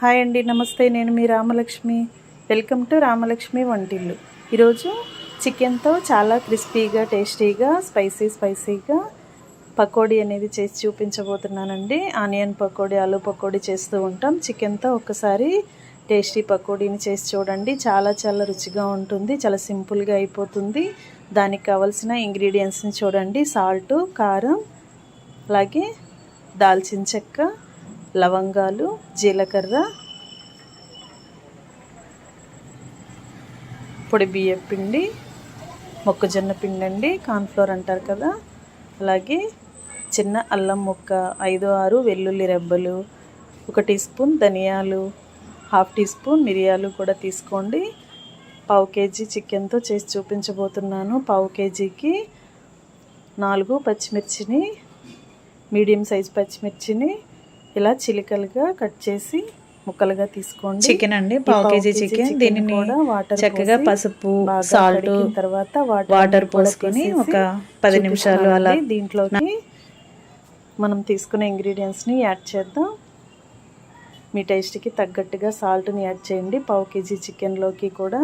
Hi అండి నమస్తే. నేను మీ రామలక్ష్మి. వెల్కమ్ టు రామలక్ష్మి వంటిల్లు. ఈరోజు చికెన్తో చాలా క్రిస్పీగా టేస్టీగా స్పైసీ స్పైసీగా పకోడీ అనేది చేసి చూపించబోతున్నానండి. ఆనియన్ పకోడీ ఆలు పకోడీ చేస్తూ ఉంటాం. చికెన్తో ఒకసారి టేస్టీ పకోడీని చేసి చూడండి. చాలా చాలా రుచిగా ఉంటుంది చాలా సింపుల్గా అయిపోతుంది. దానికి కావలసిన ఇంగ్రీడియంట్స్ని చూడండి. సాల్ట్ కారం అలాగే దాల్చిన చెక్క లవంగాలు జీలకర్ర పొడి బియ్యం పిండి మొక్కజొన్న పిండి అండి కార్న్ఫ్లోర్ అంటారు కదా. అలాగే చిన్న అల్లం ముక్క ఐదు ఆరు వెల్లుల్లి రెబ్బలు ఒక టీ స్పూన్ ధనియాలు హాఫ్ టీ స్పూన్ మిరియాలు కూడా తీసుకోండి. పావు కేజీ చికెన్తో చేసి చూపించబోతున్నాను. పావు కేజీకి నాలుగు పచ్చిమిర్చిని మీడియం సైజ్ పచ్చిమిర్చిని ఇలా చిలికలుగా కట్ చేసి ముక్కలుగా తీసుకోండి. చికెన్ అండి పావు కేజీ చికెన్. దీనిని వాటర్ చక్కగా పసుపు సాల్ట్ తర్వాత వాటర్ పోసుకొని ఒక పది నిమిషాలు అలా దీంట్లోకి మనం తీసుకునే ఇంగ్రీడియంట్స్ని యాడ్ చేద్దాం. మీ టేస్ట్కి తగ్గట్టుగా సాల్ట్ని యాడ్ చేయండి. పావు కేజీ చికెన్లోకి కూడా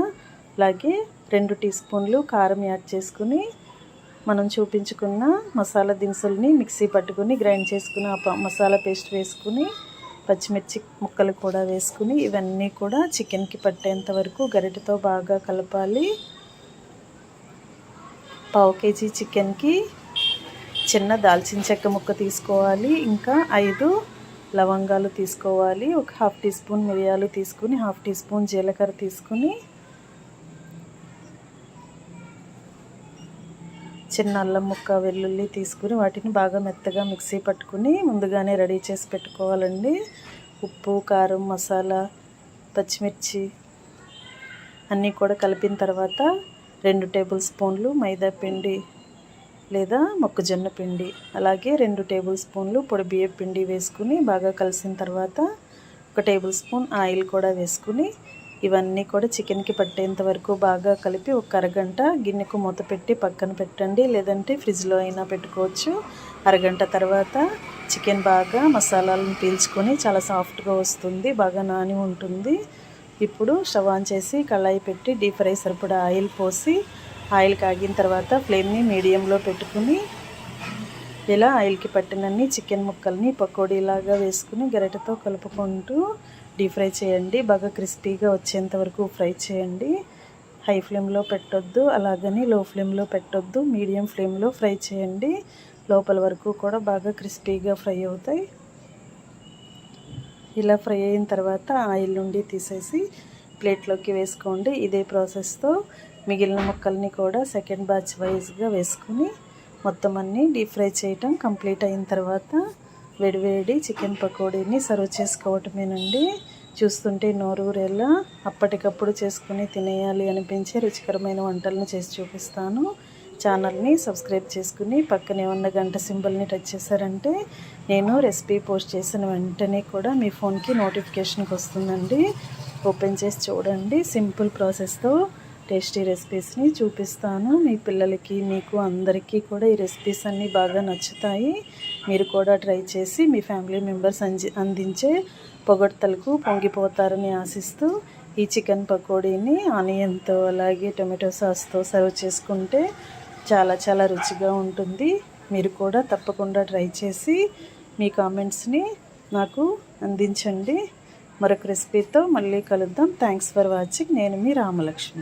అలాగే రెండు టీ స్పూన్లు కారం యాడ్ చేసుకుని మనం చూపించుకున్న మసాలా దినుసుల్ని మిక్సీ పట్టుకుని గ్రైండ్ చేసుకుని ఆ మసాలా పేస్ట్ వేసుకుని పచ్చిమిర్చి ముక్కలు కూడా వేసుకుని ఇవన్నీ కూడా చికెన్కి పట్టేంత వరకు గరిటతో బాగా కలపాలి. పావు కేజీ చికెన్కి చిన్న దాల్చిన చెక్క ముక్క తీసుకోవాలి. ఇంకా ఐదు లవంగాలు తీసుకోవాలి. ఒక హాఫ్ టీ స్పూన్ మిరియాలు తీసుకుని హాఫ్ టీ స్పూన్ జీలకర్ర తీసుకుని చిన్న అల్లం ముక్క వెల్లుల్లి తీసుకుని వాటిని బాగా మెత్తగా మిక్సీ పట్టుకుని ముందుగానే రెడీ చేసి పెట్టుకోవాలండి. ఉప్పు కారం మసాలా పచ్చిమిర్చి అన్నీ కూడా కలిపిన తర్వాత రెండు టేబుల్ స్పూన్లు మైదా పిండి లేదా మొక్కజొన్న పిండి అలాగే రెండు టేబుల్ స్పూన్లు పొడి బియ్య పిండి వేసుకుని బాగా కలిసిన తర్వాత ఒక టేబుల్ స్పూన్ ఆయిల్ కూడా వేసుకుని ఇవన్నీ కూడా చికెన్కి పట్టేంత వరకు బాగా కలిపి ఒక అరగంట గిన్నెకు మూత పెట్టి పక్కన పెట్టండి. లేదంటే ఫ్రిడ్జ్లో అయినా పెట్టుకోవచ్చు. అరగంట తర్వాత చికెన్ బాగా మసాలాలను పీల్చుకొని చాలా సాఫ్ట్గా వస్తుంది బాగా నాని ఉంటుంది. ఇప్పుడు స్టవ్ ఆన్ చేసి కళాయి పెట్టి డీప్ ఫ్రై సరిపడా ఆయిల్ పోసి ఆయిల్ కాగిన తర్వాత ఫ్లేమ్ని మీడియంలో పెట్టుకుని ఇలా ఆయిల్కి పట్టినన్ని చికెన్ ముక్కల్ని పకోడీలాగా వేసుకుని గరిటతో కలుపుకుంటూ డీప్ ఫ్రై చేయండి. బాగా క్రిస్పీగా వచ్చేంత వరకు ఫ్రై చేయండి. హై ఫ్లేమ్లో పెట్టొద్దు. అలాగని లో ఫ్లేమ్లో పెట్టొద్దు. మీడియం ఫ్లేమ్లో ఫ్రై చేయండి. లోపల వరకు కూడా బాగా క్రిస్పీగా ఫ్రై అవుతాయి. ఇలా ఫ్రై అయిన తర్వాత ఆయిల్ నుండి తీసేసి ప్లేట్లోకి వేసుకోండి. ఇదే ప్రాసెస్తో మిగిలిన ముక్కల్ని కూడా సెకండ్ బ్యాచ్ వైజ్గా వేసుకుని మొత్తం అన్నీ డీప్ ఫ్రై చేయటం కంప్లీట్ అయిన తర్వాత వేడివేడి చికెన్ పకోడీని సర్వ్ చేసుకోవటమేనండి. చూస్తుంటే నోరూరేలా. అప్పటికప్పుడు చేసుకుని తినేయాలి అనిపించే రుచికరమైన వంటలను చేసి చూపిస్తాను. ఛానల్ని సబ్స్క్రైబ్ చేసుకుని పక్కనే ఉన్న గంట సింబల్ని టచ్ చేశారంటే నేను రెసిపీ పోస్ట్ చేసిన వెంటనే కూడా మీ ఫోన్కి నోటిఫికేషన్కి వస్తుందండి. ఓపెన్ చేసి చూడండి. సింపుల్ ప్రాసెస్తో టేస్టీ రెసిపీస్ని చూపిస్తాను. మీ పిల్లలకి మీకు అందరికీ కూడా ఈ రెసిపీస్ అన్నీ బాగా నచ్చుతాయి. మీరు కూడా ట్రై చేసి మీ ఫ్యామిలీ మెంబర్స్ అందించే పొగడ్తలకు పొంగిపోతారని ఆశిస్తూ ఈ చికెన్ పకోడీని ఆనియన్తో అలాగే టొమాటో సాస్తో సర్వ్ చేసుకుంటే చాలా చాలా రుచిగా ఉంటుంది. మీరు కూడా తప్పకుండా ట్రై చేసి మీ కామెంట్స్ని నాకు అందించండి. మరొక రెసిపీతో మళ్ళీ కలుద్దాం. Thanks for watching. నేను మీ రామలక్ష్మి.